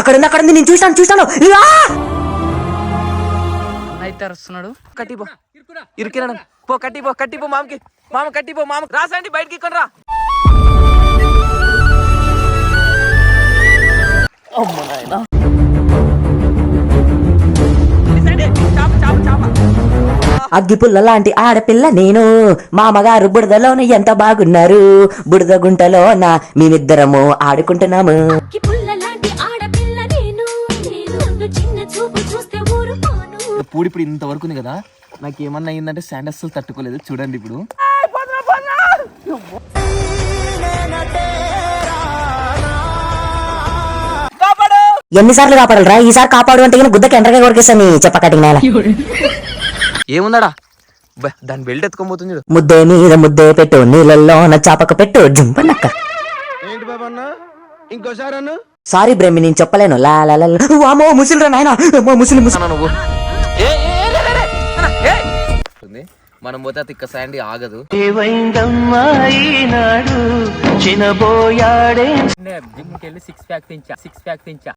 అక్కడ ఉంది అక్కడ ఉంది నేను చూస్తాను ఇలా! అయితే అరుస్తున్నాడు కట్టిపో ఇరికిరాడు. పో కట్టిపో కట్టిపో మామకి. మామ కట్టిపో మామ. రాసండి బయటికి ఇక్కడ రా అమ్మ నాయనా. అగ్గిపుల్ల లాంటి ఆడపిల్ల నేను. మామగారు బుడదలోన ఎంత బాగున్నారు. బుడద గుంటలోన మేమిద్దరము ఆడుకుంటున్నాము. పూడి ఇప్పుడు ఇంతవరకు ఉంది కదా నాకు ఏమన్నా అయిందంటే శాండ్ అస్సలు తట్టుకోలేదు. చూడండి ఇప్పుడు. ఎన్నిసార్లు కాపాడరా? ఈసారి కాపాడు అంటే గుద్దకి ఎండ్రగా కొరికేసాను చెప్ప కటింగ్ నేల ఏముందాడా? దాని బెల్ట్ చూడు. ముద్దే మీద ముద్దే పెట్టు నీళ్ళల్లో నా చాపక పెట్టు జుంపనక్క ఏంటి బాబన్న ఇంకోసారి అన్న? సారీ బ్రహ్మి నేను చెప్పలేను. లా లా లా. వామ్మో ముసిలిరా నాయన. అమ్మో, ముసిలి నువ్వు. మనం పోతే తిక్క శాండీ ఆగదు. జిమ్కి వెళ్ళి సిక్స్ ప్యాక్ తించా సిక్స్ ప్యాక్ తించా.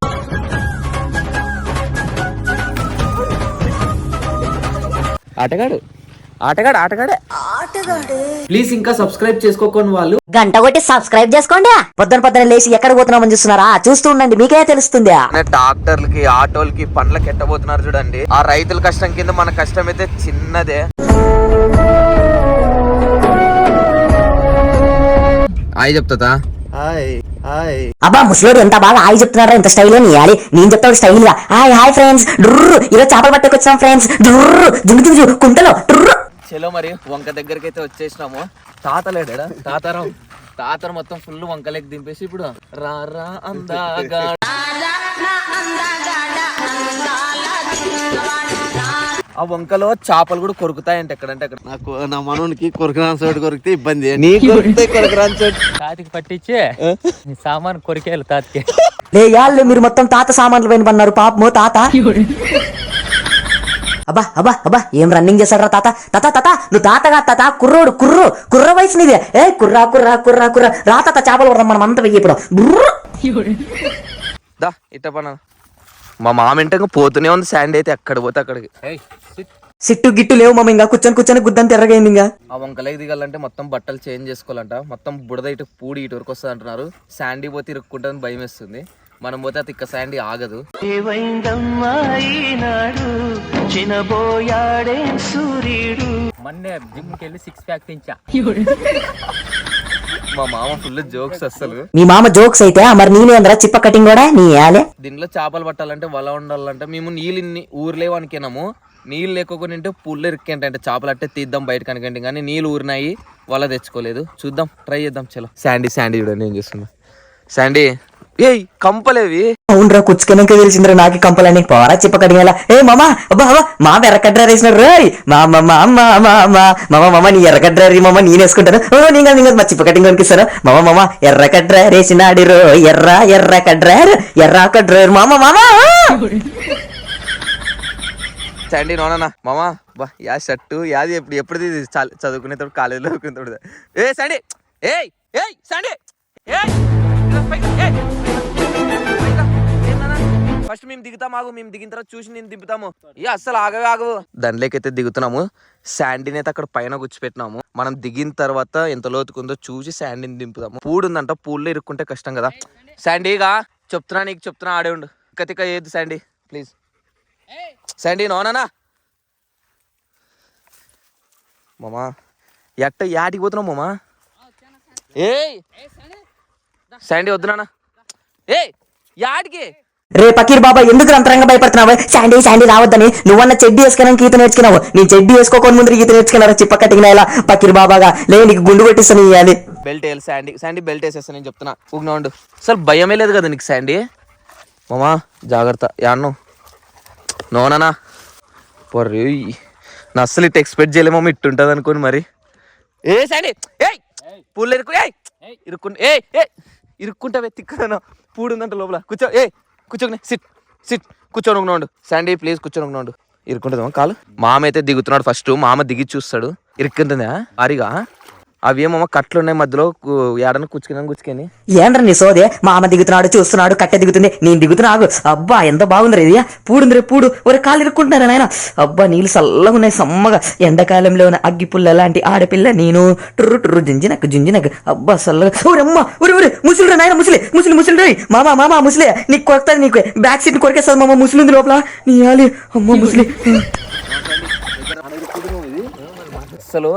ఆటగాడు ఆటగాడు ఆటగాడే. ప్లీజ్ ఇంకా సబ్స్క్రైబ్ చేసుకోకొని వాళ్ళు. గంట కొట్టి సబ్స్క్రైబ్ చేసుకోండి. పొద్దున పొద్దున లేచి ఎక్కడ పోతున్నామని చూస్తున్నారా? చూస్తూ ఉండండి మీకే తెలుస్తుంది. ట్రాక్టర్లకి ఆటోలకి పండ్లకి ఎట్టబోతున్నారు చూడండి. ఆ రైతుల కష్టం కింద మన కష్టం అయితే చిన్నదే. అయి చెప్తా హాయ్ హాయ్. అబ్బా ముసలోడు ఎంత బాగా హాయ్ చెప్తున్నారా ఇంత స్టైల్ అని ఇవ్వాలి నేను చెప్తాడు స్టైల్గా హాయ్ హాయ్ ఫ్రెండ్స్ డుర్రు ఈరోజు చేపలు పట్టుకొచ్చాం ఫ్రెండ్స్ డుర్రు జుంగు జుంగు కుంటలో. డుర్రు చలో మరి వంక దగ్గరికి అయితే వచ్చేసినాము. తాత లేడా తాతారం తాతరు మొత్తం ఫుల్ వంకలకి దింపేసి ఇప్పుడు రా రా అందాగా. ఆ వంకలో చేపలు కూడా కొరుకుతాయంట ఎక్కడంటే అక్కడ. నాకు నా మనోనికి కొరకరాని చోటు కొరికితే ఇబ్బంది నీ కొరికితే కొరకరాని చోటు. తాతికి పట్టించి? నీ సామాన్ కొరికేయాలి తాతికి. లే యాళ్ళు మీరు మొత్తం తాత సామాన్లు పైన పన్నారు పాపము తాత? అబ్బా అబ్బా అబ్బా ఏం రన్నింగ్ చేశారా తాత? తాత తాత నువ్వు తాతగా తాత కుర్రోడు కుర్రు కుర్ర వయసు నీదే. ఏ కుర్రా కుర్రా కుర్రా కుర్రా. రా తాత చేపలు పడదాం మనం అంతా వెయ్యి ఇప్పుడు. దా ఇట్ట పన మా మామ ఇంటంగా పోతూనే ఉంది శాండ్ అయితే ఎక్కడ పోతే అక్కడికి. సిట్టు గిట్టు లేవు మమ్మ ఇంకా కూర్చొని కూర్చొని గుద్దని తిరగైంది ఇంకా. ఆ వంకలకి దిగాలంటే మొత్తం బట్టలు చేంజ్ చేసుకోవాలంట. మొత్తం బుడద ఇటు పూడి ఇటు వరకు వస్తుంది అంటున్నారు. శాండీ పోతే ఇరుక్కుంటుంది భయం వేస్తుంది. మనం పోతే అది ఇక్క శాండీ ఆగదు మొన్నే జిమ్కి వెళ్ళి సిక్స్ ప్యాక్ తించా. మా మామ ఫుల్ జోక్స్ అసలు మీ మామ జోక్స్ అయితే మరి నేనేంద్రా చిప్ప కటింగ్ కూడా? నీ యాలే? దీనిలో చేపలు పట్టాలంటే వల ఉండాలంటే మేము నీళ్ళు ఇన్ని ఊర్లే అనుకున్నాము నీళ్ళు లేకపోతే ఉంటే పుల్లు ఇరికేంటంటే చేపలు అట్టే తీద్దాం బయట కనుకంటే కానీ నీళ్ళు ఊరినాయి వల తెచ్చుకోలేదు. చూద్దాం ట్రై చేద్దాం చలో. శాండీ శాండీ చూడండి నేను చేస్తున్నా శాండీ ఏయ్ కంపలేవి. అవునరా కుచ్చుకెనక తెలిసిందిరా నాకు కంపలని పోరా చెప్పకడిగేలా. ఏ మామ అబ్బా మా ఎర్రకడ్ర వేసినారు రే మా మా మా మా మా మా మామ మామ నీ ఎర్రకడ్ర రీ మామ నేను వేసుకుంటాను. ఓ నీ కాదు, మా చిప్ప కటింగ్ మామ మామ ఎర్రకడ్ర రేసినాడి రో ఎర్ర ఎర్ర కడ్ర ఎర్ర కడ్ర మామ మామ. చండి నోనా మామా బా యా షర్టు యాది ఎప్పుడు ఎప్పుడు ఇది? చాలు చదువుకునేటప్పుడు కాలేజీలో చదువుకునేటప్పుడు ఏ సండి ఏయ్ ఏయ్ శాండీ ఏయ్. ఫస్ట్ మేము దిగుతాం ఆగు మేము దిగిన తర్వాత చూసి నేను దింపుతాము. ఇక అస్సలు ఆగవే ఆగవు. దానిలోకైతే దిగుతున్నాము. శాండీని అయితే అక్కడ పైన గుచ్చిపెట్టినాము. మనం దిగిన తర్వాత ఎంత లోతుకుందో చూసి శాండీని దింపుతాము పూడు ఉందంట పూల్లో ఇరుక్కుంటే కష్టం కదా. శాండీగా చెప్తున్నా నీకు చెప్తున్నా ఆడే ఉండు. కతిక ఏది శాండీ? ప్లీజ్. శాండీ నోనా మామా ఎట్ట యాటికి పోతున్నావు మామా? ఏయ్! శాండీ వద్దునా ఏ యాడికి? యాటికి రే పకీర్ బాబా ఎందుకు అంతరంగా భయపడుతున్నావు? శాండీ శాండీ రావద్దని. నువ్వన్న చెడ్డీ వేసుకున్నాక ఈత నేర్చుకున్నావు. నీ చెడ్డీ వేసుకోకొని ముందు ఈత నేర్చుకున్నారా? చిప్ప కట్టిన ఇలా పకీర్ బాబాగా లే నీకు గుండు కొట్టిస్తాను ఇవ్వాలి బెల్ట్ వేయాలి శాండీ. శాండీ బెల్ట్ వేసేస్తా నేను చెప్తున్నా. ఉండు. అసలు భయమే లేదు కదా నీకు శాండీ? మామా జాగ్రత్త. యాన్ను నోనా. పొర్రి. నా అస్సలు ఇటు ఎక్స్పెక్ట్ చేయలేమో ఇట్టు ఉంటుంది అనుకోని మరి. ఏ శాండీ. ఏయ్! పూలు ఇరుకు ఏయ్! ఇరుక్కుంటే ఏ ఏ ఇరుక్కుంటావే తిక్కదను పూడు ఉందంట లోపల. కూర్చో ఏ కూర్చోని సిట్ సిట్ కూర్చొని ఉన్నాడు శాండీ ప్లీజ్ కూర్చొని ఉన్నాడు ఇరుక్కుంటుందా కాలు. మామ అయితే దిగుతున్నాడు ఫస్ట్ మామ దిగి చూస్తాడు. ఇరుక్కుంటుందా? భారీగా అవి ఏమో కట్లు ఉన్నాయి మధ్యలో కు- ఏడన కుచ్చుకుని కుచ్చుకొని. ఏంద్ర నీ సోదే? మా అమ్మ దిగుతున్నాడు చూస్తున్నాడు కట్టె దిగుతుంది నేను దిగుతున్నాగు. అబ్బా ఎంత బాగుంది ఇది? పూడుంది రే పూడు. ఒరే కాలు ఇరుక్కుంటున్నారా నాయన? అబ్బా నీళ్ళు చల్లగా ఉన్నాయి సమ్మగా. ఎండాకాలంలో ఉన్న అగ్గి పుల్ల లాంటి ఆడపిల్ల నేను. టుర్రు టుర్రు జుంజినకు జుంజినకు. అబ్బా చల్లగా. ఊరమ్మ ఒరే ఒరే ముసలి నాయన ముసలి ముసలి ముసలి రే మామా మామా ముసలే నీకు కొడుతుంది నీకు. బ్యాక్ సీట్ కొరికేస్తుంది మామ ముసలి ఉంది లోపల. నీ ఆలి. అమ్మ ముసలి. అసలు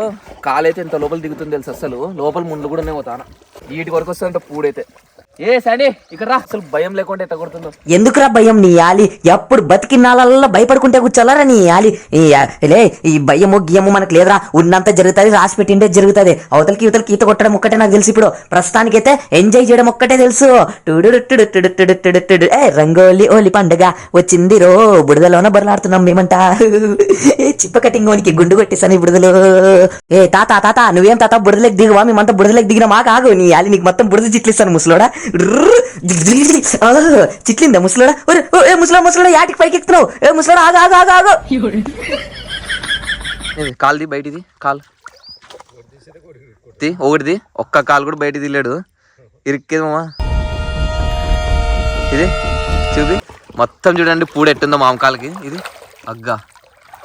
కాలైతే ఇంత లోపల దిగుతుంది తెలుసు అసలు లోపల ముందు కూడా పోతాను వీటి వరకు వస్తుందంటే పూడైతే. ఏ సండి ఇక్కడ రా. అసలు భయం లేకుండా ఎట్ట కొడుతుందో. ఎందుకురా భయం నీ యాలి? ఎప్పుడు బతికినాలల్లా భయపడుకుంటే కూర్చోలరా నీ యాలి? ఈ లే ఈ భయము గియము మనకు లేదురా. ఉన్నంత జరుగుతుంది రాసి పెట్టిండే జరుగుతుంది. అవతలకి ఇవతలకి ఈత కొట్టడం ఒక్కటే నాకు తెలుసు ఇప్పుడు. ప్రస్తుతానికైతే ఎంజాయ్ చేయడం ఒక్కటే తెలుసు. టుడు ఏ రంగోలి ఓలి పండుగ వచ్చింది రో. బుడదలోన బరలాడుతున్నాం మేమంట ఏ చిప్ప కటింగోనికి గుండు కొట్టేసాను ఈ బుడదలో. ఏ తాత తాత నువ్వేం తాత బుడదలకు దిగువా? మేమంతా బుడదలకు దిగిన మాకు ఆగు. నీ యాలి నీకు మొత్తం బుడద చిట్లిస్తాను ముసలోడా. చిట్లిందా ముసలాడా? ఏ ముసలా ముసలాడా యాటికి పైకి ఎక్కుతున్నావు? ఏ ముసలాడా ఆగా ఆగా ఆగా ఆగా. కాల్ది కాలుది బయటిది కాలు. ఒకటిది. ఒక్క కాలు కూడా బయట తీయలేడు. ఇరిక్కేది మామ. ఇది చూపి. మొత్తం చూడండి పూడ ఎట్టుందో మామకాలకి ఇది అగ్గా.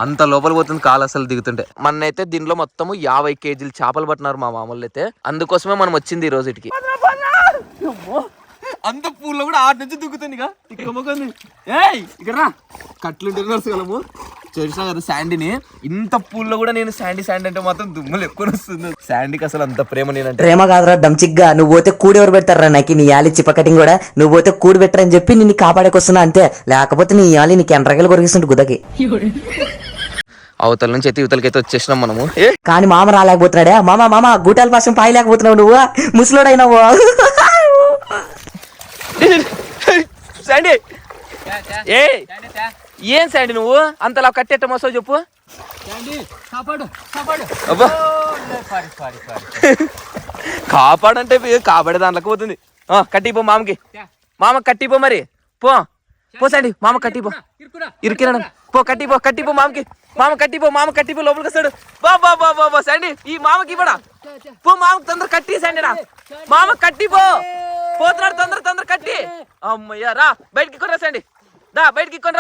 అంత లోపల పోతుంది కాలు అసలు దిగుతుంటే. మొన్నైతే దీనిలో మొత్తం యాభై కేజీలు చేపలు పట్టినారు మా మామూలు అయితే అందుకోసమే మనం వచ్చింది ఈ రోజు ఇటుకి. అంత పూల్లో కూడా ఆట నుంచి దిగుతుంది ఇక ఇక్కమ్మకుంది ఏయ్ ఇక్కడ రా. కట్లుంటే నడుచుకోలేము చేసినా కదా శాండీని? ఇంత పూల్లో కూడా నేను శాండీ శాండీ అంటే మాత్రం దుమ్ములు ఎక్కువ వస్తుంది శాండీకి అసలు అంత ప్రేమ నేనంటే ప్రేమ కాదురా డంచిగ్గా నువ్వు పోతే కూడి ఎవరు పెడతారా నాకు? నీ యాలి చిప్ప కటింగ్ కూడా. నువ్వు పోతే కూడి పెట్టరని చెప్పి నిన్ను కాపాడేకొస్తున్నా అంతే. లేకపోతే నీ యాలి నీకు ఎండ్రగలు కొరిగిస్తుంటు గుదకి. అవతల నుంచి అయితే ఇవతలకి అయితే వచ్చేసినాం మనము. కానీ మామ రాలేకపోతున్నాడే. మామ మామ గూటాల పాసం పాయలేకపోతున్నావు నువ్వు. ముసలోడైనావు. శాండీ. ఏ ఏం శాండీ నువ్వు? అంతలా కట్టేట మోసావు చెప్పు. కాపాడంటే కాపాడే దాంట్లోకి పోతుంది. ఆ, కట్టిపో మామకి. మామ కట్టిపో మరి. పో. పో సండి మామ కట్టిపో. ఇరికిరాడు పో కట్టిపో కట్టిపో మామకి. మామ కట్టిపో మామ కట్టిపో లోపలికి వస్తాడు. బా బా బా బా బా సండి ఈ మామకి ఇవ్వడా. పో మామకి తొందర కట్టి సండిరా మామ కట్టిపో. పోతున్నాడు తొందర తొందర కట్టి. అమ్మయ్యా రా బయటికి కొనరా రాసండి దా బయటికి కొని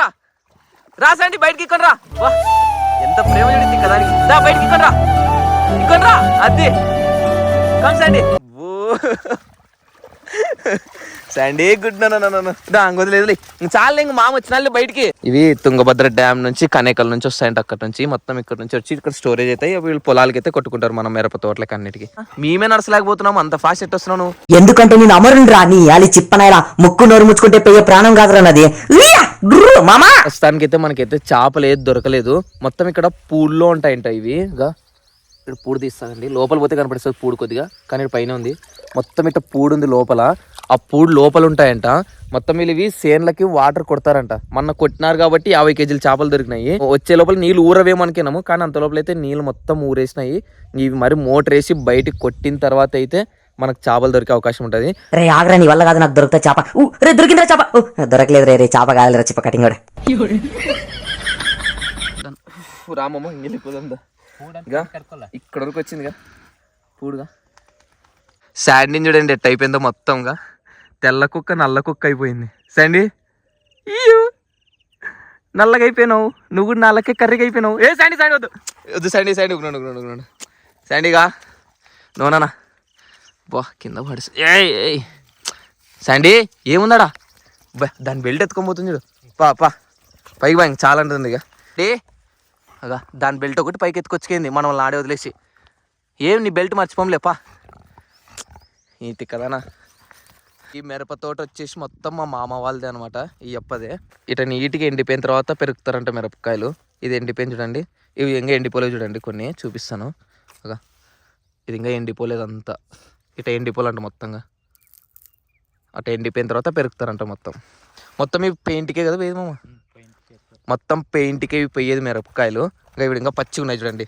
రా సండి బయటికి కొనరా. వా ఎంత ప్రేమ చూడింది కదా దా బయటికి కొనరా. రా అది కమ్ సండి. ఓ సండే గుడ్ వదిలేదు చాలా ఇంక మామ వచ్చిన బయటికి. ఇవి తుంగభద్ర డ్యామ్ నుంచి కనేకల్ నుంచి వస్తాయంట అక్కడ నుంచి. మొత్తం ఇక్కడ నుంచి వచ్చి ఇక్కడ స్టోరేజ్ అయితే వీళ్ళు పొలాలకి అయితే కొట్టుకుంటారు మనం మిరప తోటలకి అన్నిటికి. మేమే నడసలేకపోతున్నాం అంత ఫాస్ట్ ఎట్ వస్తున్నావు నువ్వు? ఎందుకంటే నేను అమరుని రా నీ చిప్పనాయలా. ముక్కు నోరు ముచ్చుకుంటే పెయ్యే ప్రాణం కాదురా నాది. మామా! ప్రస్తుతానికైతే మనకైతే చేపలు ఏది దొరకలేదు. మొత్తం ఇక్కడ పూల్లో ఉంటాయంట ఇవి. ఇక్కడ పూడు తీస్తానండి. లోపల పోతే కనపడిస్తుంది పూడు కొద్దిగా కానీ ఇక్కడ పైన ఉంది. మొత్తం ఇట్లా పూడు ఉంది లోపల. ఆ పూడు లోపల ఉంటాయంట మొత్తం వీళ్ళు ఇవి సేన్లకి వాటర్ కొడతారంట. మొన్న కొట్టినారు కాబట్టి యాభై కేజీలు చేపలు దొరికినాయి. వచ్చే లోపల నీళ్ళు ఊరవేమనుకున్నాము కానీ అంత లోపల అయితే నీళ్ళు మొత్తం ఊరేసినాయి. ఇవి మరి మోటర్ వేసి బయటికి కొట్టిన తర్వాత అయితే మనకు చేపలు దొరికే అవకాశం ఉంటుంది. రే ఆగ్రా నీ వల్ల కాదు నాకు దొరుకుతా చేప. రే దొరికిందిరా చేప. దొరకలేదు రే రే చేప కాదురా చిప్ప కటింగ్ కూడా. రామమ్మ ఇంగిలి కుదందా? ఇక ఇక్కడ వరకు వచ్చిందిగా. పూడుగా. శాండీని చూడండి ఎట్ అయిపోయిందో మొత్తంగా. తెల్ల కుక్క నల్ల కుక్క అయిపోయింది. సండి? ఇయ్యో నల్లగా అయిపోయినావు నువ్వు కూడా నల్లకే కర్రీకి అయిపోయినావు ఏ శాండీ సండి వద్దు. వద్దు సండి సండి ఉగ్గునాడు ఉగ్గునాడు ఉగ్గునాడు సండిగా? నోనా బా కింద పడి ఏ ఏయ్. శాండీ ఏముందాడా? దాని బెల్ట్ ఎత్తుకోబోతుంది చూడు. పా పా. పైకి బా ఇంక చాలా ఉంటుంది ఇక. ఏ అగా దాని బెల్ట్ ఒకటి పైకి ఎత్తుకొచ్చుకేంది. మనం ఆడే వదిలేసి. ఏం నీ బెల్ట్ మర్చిపోంలేపా ఈ తిక్కదానా. ఈ మిరప తోట వచ్చేసి మొత్తం మా మామ వాళ్ళది అనమాట ఈ అప్పదే. ఇట నీట్గా ఎండిపోయిన తర్వాత పెరుగుతారంట మిరపకాయలు. ఇది ఎండిపోయింది చూడండి. ఇవి ఇంకా ఎండిపోలేదు చూడండి కొన్ని చూపిస్తాను. ఇది ఇంకా ఎండిపోలేదు అంతా. ఇట ఎండిపోలంట మొత్తంగా. అట ఎండిపోయిన తర్వాత పెరుగుతారంట మొత్తం. మొత్తం ఇవి పెయింట్కే కదా వేది మామ? మొత్తం పెయింట్కి ఇవి పోయేది మిరపకాయలు. ఇంకా ఇవి ఇంకా పచ్చిగా ఉన్నాయి చూడండి.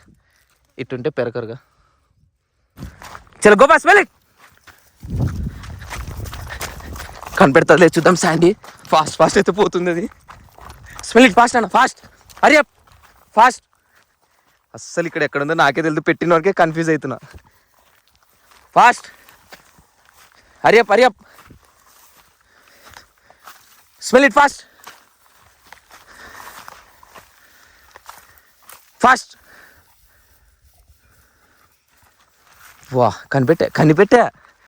ఇటుంటే పెరకరుగా చలో గో బాస్ వెళ్ళి కనిపెడతాది లేదు చూద్దాం శాండీ. ఫాస్ట్ ఫాస్ట్ అయితే పోతుంది అది స్మెల్ ఇట్ ఫాస్ట్ అన్న ఫాస్ట్ అరే ఫాస్ట్ అస్సలు ఇక్కడ ఎక్కడ ఉందో నాకే తెలుసు పెట్టిన వరకే కన్ఫ్యూజ్ అవుతున్నా ఫాస్ట్ హరియప్ అరే స్మెల్ ఇట్ ఫాస్ట్ ఫాస్ట్ వా కనిపెట్టా? కనిపెట్టా?